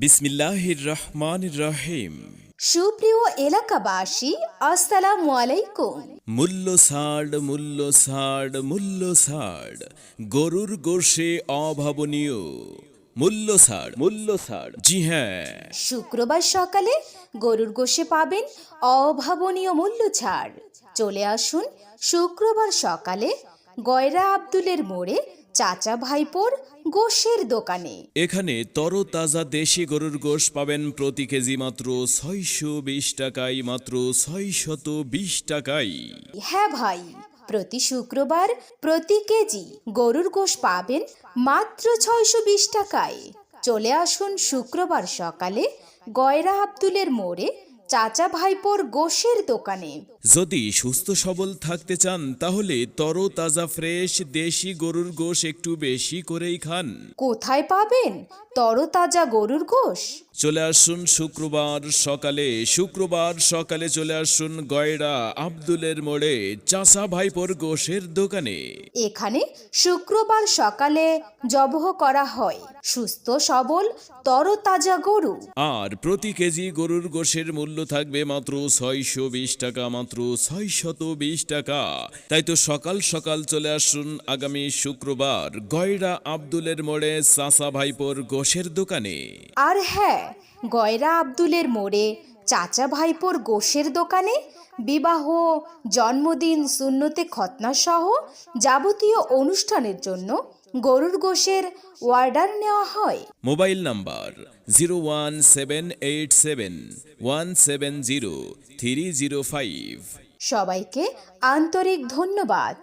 বিসমিল্লাহির রহমানির রহিম সুপ্রিয় এলাকাবাসী আসসালামু আলাইকুম। মূল্য ছাড় মূল্য ছাড় মূল্য ছাড় গরুর গোশে অভাবনীয়। মূল্য ছাড় মূল্য ছাড় জি হ্যাঁ। শুক্রবার সকালে গরুর গোষে পাবেন অভাবনীয় মূল্য ছাড় চলে আসুন শুক্রবার সকালে গয়রা আব্দুলের মোড়ে চাচা ভাইপোর গোশের দোকানে। এখানে তরতাজা দেশি গরুর গোশ পাবেন প্রতি কেজি মাত্র ছয়শো বিশ টাকায় মাত্র ছয়শত বিশ টাকায়। হ্যাঁ ভাই প্রতি শুক্রবার প্রতি কেজি গরুর গোশ পাবেন মাত্র ছয়শো বিশ টাকায়। চলে আসুন শুক্রবার সকালে গয়রা আব্দুলের মোড়ে চাচা ভাইপোর গোশের দোকানে। যদি সুস্থ সবল থাকতে চান তাহলে তরতাজা ফ্রেশ দেশি গরুর গোশ একটু বেশি করেই খান। কোথায় পাবেন তরতাজা গরুর গোশ? চলে আসুন শুক্রবার সকালে শুক্রবার সকালে চলে আসুন গয়রা আব্দুলের মোড়ে চাষা ভাইপোর গোশের দোকানে। এখানে শুক্রবার সকালে জবহ করা হয়। সুস্থ সবল তরতাজা গরু। আর প্রতি কেজি গরুর গোশের মূল্য থাকবে মাত্র ছয়শো বিশ টাকা মাত্র ছয়শত বিশ টাকা। তাই তো সকাল সকাল চলে আসুন আগামী শুক্রবার গয়রা আব্দুলের মোড়ে সাসা ভাইপোর গোশের দোকানে। আর হ্যাঁ গয়রা আব্দুলের মোড়ে চাচা ভাইপোর গোশের দোকানে বিবাহ জন্মদিন শূন্যতে খতনা সহ যাবতীয় অনুষ্ঠানের জন্য গরুর গোশের অর্ডার নেওয়া হয়। Mobile number zero one seven eight seven one seven zero three zero five. সবাইকে আন্তরিক ধন্যবাদ।